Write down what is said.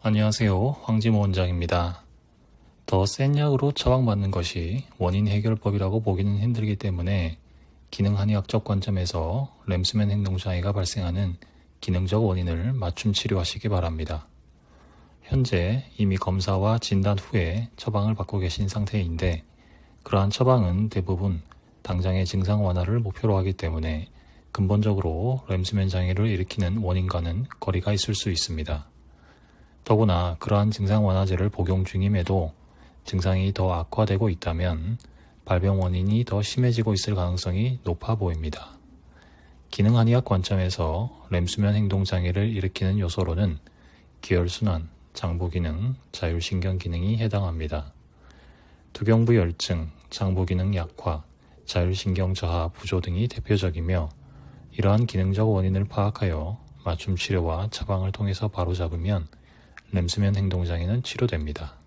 안녕하세요. 황지모 원장입니다. 더 센 약으로 처방받는 것이 원인 해결법이라고 보기는 힘들기 때문에 기능 한의학적 관점에서 램스맨 행동장애가 발생하는 기능적 원인을 맞춤 치료하시기 바랍니다. 현재 이미 검사와 진단 후에 처방을 받고 계신 상태인데 그러한 처방은 대부분 당장의 증상 완화를 목표로 하기 때문에 근본적으로 램스맨 장애를 일으키는 원인과는 거리가 있을 수 있습니다. 더구나 그러한 증상 완화제를 복용 중임에도 증상이 더 악화되고 있다면 발병 원인이 더 심해지고 있을 가능성이 높아 보입니다. 기능 한의학 관점에서 램수면 행동 장애를 일으키는 요소로는 기혈순환, 장부 기능, 자율신경 기능이 해당합니다. 두경부 열증, 장부 기능 약화, 자율신경 저하 부조 등이 대표적이며 이러한 기능적 원인을 파악하여 맞춤 치료와 처방을 통해서 바로잡으면 램스면 행동장애는 치료됩니다.